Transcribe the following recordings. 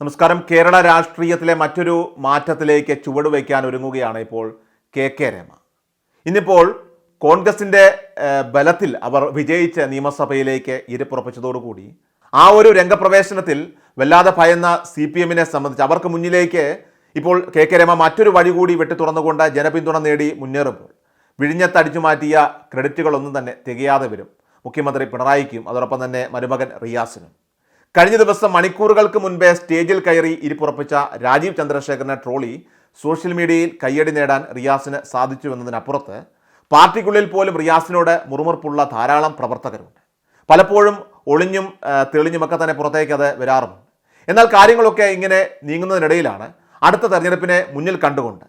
നമസ്കാരം. കേരള രാഷ്ട്രീയത്തിലെ മറ്റൊരു മാറ്റത്തിലേക്ക് ചുവടുവയ്ക്കാൻ ഒരുങ്ങുകയാണ് ഇപ്പോൾ കെ കെ രമ. ഇന്നിപ്പോൾ കോൺഗ്രസിന്റെ ബലത്തിൽ അവർ വിജയിച്ച നിയമസഭയിലേക്ക് ഇരുപ്പുറപ്പിച്ചതോടുകൂടി ആ ഒരു രംഗപ്രവേശനത്തിൽ വല്ലാതെ ഭയന്ന സി പി എമ്മിനെ സംബന്ധിച്ച് അവർക്ക് മുന്നിലേക്ക് ഇപ്പോൾ കെ കെ രമ മറ്റൊരു വഴി കൂടി വെട്ടി തുറന്നുകൊണ്ട് ജനപിന്തുണ നേടി മുന്നേറുമ്പോൾ വിഴിഞ്ഞത്തടിച്ചു മാറ്റിയ ക്രെഡിറ്റുകളൊന്നും തന്നെ തികയാതെ വരും. മുഖ്യമന്ത്രി പിണറായിക്കും അതോടൊപ്പം തന്നെ മരുമകൻ റിയാസിനും. കഴിഞ്ഞ ദിവസം മണിക്കൂറുകൾക്ക് മുൻപേ സ്റ്റേജിൽ കയറി ഇരിപ്പുറപ്പിച്ച രാജീവ് ചന്ദ്രശേഖരനെ ട്രോളി സോഷ്യൽ മീഡിയയിൽ കയ്യടി നേടാൻ റിയാസിന് സാധിച്ചു എന്നതിനപ്പുറത്ത് പാർട്ടിക്കുള്ളിൽ പോലും റിയാസിനോട് മുറുമുറുപ്പുള്ള ധാരാളം പ്രവർത്തകരുണ്ട്. പലപ്പോഴും ഒളിഞ്ഞും തെളിഞ്ഞുമൊക്കെ തന്നെ പുറത്തേക്ക് അത് വരാറുമുണ്ട്. എന്നാൽ കാര്യങ്ങളൊക്കെ ഇങ്ങനെ നീങ്ങുന്നതിനിടയിലാണ് അടുത്ത തെരഞ്ഞെടുപ്പിനെ മുന്നിൽ കണ്ടുകൊണ്ട്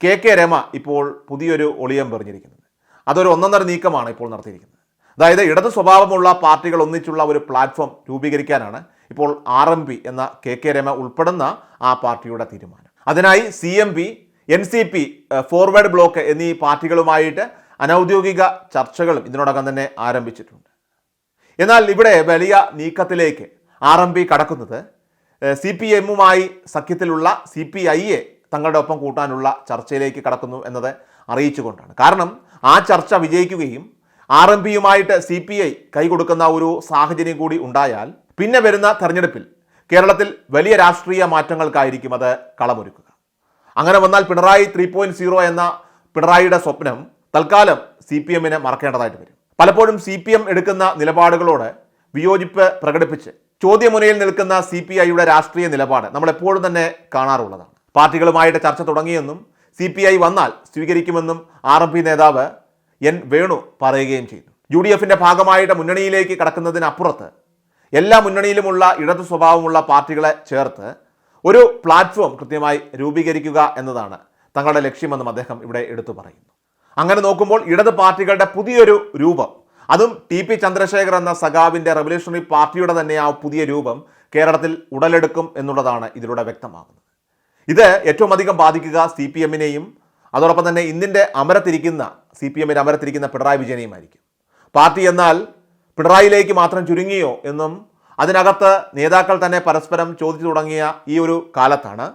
കെ കെ രമ ഇപ്പോൾ പുതിയൊരു ഒളിയം പെറിഞ്ഞിരിക്കുന്നത്. അതൊരു ഒന്നൊന്നര നീക്കമാണ് ഇപ്പോൾ നടത്തിയിരിക്കുന്നത്. അതായത് ഇടത് സ്വഭാവമുള്ള പാർട്ടികൾ ഒന്നിച്ചുള്ള ഒരു പ്ലാറ്റ്ഫോം രൂപീകരിക്കാനാണ് ഇപ്പോൾ ആർ എം പി എന്ന കെ കെ രമ ഉൾപ്പെടുന്ന ആ പാർട്ടിയുടെ തീരുമാനം. അതിനായി C M P N C P forward block എന്നീ പാർട്ടികളുമായിട്ട് അനൗദ്യോഗിക ചർച്ചകളും ഇതിനോടകം തന്നെ ആരംഭിച്ചിട്ടുണ്ട്. എന്നാൽ ഇവിടെ വലിയ നീക്കത്തിലേക്ക് ആർ എം പി കടക്കുന്നത് സി പി എമ്മുമായി സഖ്യത്തിലുള്ള സി പി ഐയെ തങ്ങളുടെ ഒപ്പം കൂട്ടാനുള്ള ചർച്ചയിലേക്ക് കടക്കുന്നു എന്നത് അറിയിച്ചുകൊണ്ടാണ്. കാരണം ആ ചർച്ച വിജയിക്കുകയും ആർ എം പിയുമായിട്ട് സി പി ഐ കൈകൊടുക്കുന്ന ഒരു സാഹചര്യം കൂടി ഉണ്ടായാൽ പിന്നെ വരുന്ന തെരഞ്ഞെടുപ്പിൽ കേരളത്തിൽ വലിയ രാഷ്ട്രീയ മാറ്റങ്ങൾക്കായിരിക്കും അത് കളമൊരുക്കുക. അങ്ങനെ വന്നാൽ പിണറായി ത്രീ പോയിന്റ് സീറോ എന്ന പിണറായിയുടെ സ്വപ്നം തൽക്കാലം സി പി എമ്മിന് മറക്കേണ്ടതായിട്ട് വരും. പലപ്പോഴും സി പി എം എടുക്കുന്ന നിലപാടുകളോട് വിയോജിപ്പ് പ്രകടിപ്പിച്ച് ചോദ്യമുനയിൽ നിൽക്കുന്ന സി പി ഐയുടെ രാഷ്ട്രീയ നിലപാട് നമ്മൾ എപ്പോഴും തന്നെ കാണാറുള്ളതാണ്. പാർട്ടികളുമായിട്ട് ചർച്ച തുടങ്ങിയെന്നും സി പി ഐ വന്നാൽ സ്വീകരിക്കുമെന്നും ആർ എം പി നേതാവ് എൻ വേണു പറയുകയും ചെയ്തു. യു ഡി എഫിന്റെ ഭാഗമായിട്ട് മുന്നണിയിലേക്ക് കടക്കുന്നതിനപ്പുറത്ത് എല്ലാ മുന്നണിയിലുമുള്ള ഇടതു സ്വഭാവമുള്ള പാർട്ടികളെ ചേർത്ത് ഒരു പ്ലാറ്റ്ഫോം കൃത്യമായി രൂപീകരിക്കുക എന്നതാണ് തങ്ങളുടെ ലക്ഷ്യമെന്നും അദ്ദേഹം ഇവിടെ എടുത്തു പറയുന്നു. അങ്ങനെ നോക്കുമ്പോൾ ഇടത് പാർട്ടികളുടെ പുതിയൊരു രൂപം അതും ടി പി ചന്ദ്രശേഖർ എന്ന സഖാവിന്റെ റവല്യൂഷണറി പാർട്ടിയുടെ തന്നെ ആ പുതിയ രൂപം കേരളത്തിൽ ഉടലെടുക്കും എന്നുള്ളതാണ് ഇതിലൂടെ വ്യക്തമാകുന്നത്. ഇത് ഏറ്റവും അധികം ബാധിക്കുക സി പി എമ്മിനെയും അതോടൊപ്പം തന്നെ ഇന്നിന്റെ അമരത്തിരിക്കുന്ന സി പി എമ്മിന്റെ അമരത്തിരിക്കുന്ന പിണറായി വിജയനെയുമായിരിക്കും. പാർട്ടി എന്നാൽ പിണറായിയിലേക്ക് മാത്രം ചുരുങ്ങിയോ എന്നും അതിനകത്ത് നേതാക്കൾ തന്നെ പരസ്പരം ചോദിച്ചു തുടങ്ങിയ ഈ ഒരു കാലത്താണ്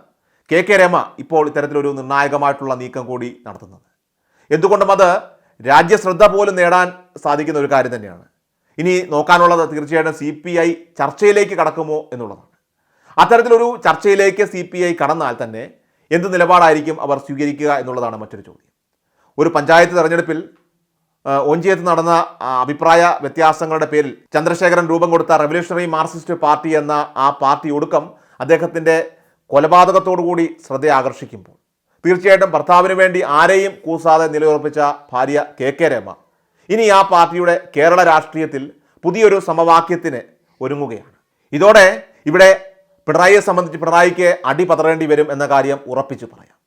കെ കെ രമ ഇപ്പോൾ ഇത്തരത്തിലൊരു നിർണായകമായിട്ടുള്ള നീക്കം കൂടി നടത്തുന്നത്. എന്തുകൊണ്ടും അത് രാജ്യശ്രദ്ധ പോലും നേടാൻ സാധിക്കുന്ന ഒരു കാര്യം തന്നെയാണ്. ഇനി നോക്കാനുള്ളത് തീർച്ചയായിട്ടും സി പി ഐ ചർച്ചയിലേക്ക് കടക്കുമോ എന്നുള്ളതാണ്. അത്തരത്തിലൊരു ചർച്ചയിലേക്ക് സി പി ഐ കടന്നാൽ തന്നെ എന്ത് നിലപാടായിരിക്കും അവർ സ്വീകരിക്കുക എന്നുള്ളതാണ് മറ്റൊരു ചോദ്യം. ഒരു പഞ്ചായത്ത് തെരഞ്ഞെടുപ്പിൽ ഒഞ്ചിയത്ത് നടന്ന അഭിപ്രായ വ്യത്യാസങ്ങളുടെ പേരിൽ ചന്ദ്രശേഖരൻ രൂപം കൊടുത്ത റവല്യൂഷണറി മാർക്സിസ്റ്റ് പാർട്ടി എന്ന ആ പാർട്ടി ഒടുക്കം അദ്ദേഹത്തിന്റെ കൊലപാതകത്തോടുകൂടി ശ്രദ്ധ ആകർഷിക്കുമ്പോൾ തീർച്ചയായിട്ടും ഭർത്താവിന് വേണ്ടി ആരെയും കൂസാതെ നിലയുറപ്പിച്ച ഭാര്യ കെ കെ രമ ഇനി ആ പാർട്ടിയുടെ കേരള രാഷ്ട്രീയത്തിൽ പുതിയൊരു സമവാക്യത്തിന് ഒരുങ്ങുകയാണ്. ഇതോടെ ഇവിടെ പിണറായിയെ സംബന്ധിച്ച് പിണറായിക്ക് അടി പതറേണ്ടി വരും എന്ന കാര്യം ഉറപ്പിച്ചു പറയാം.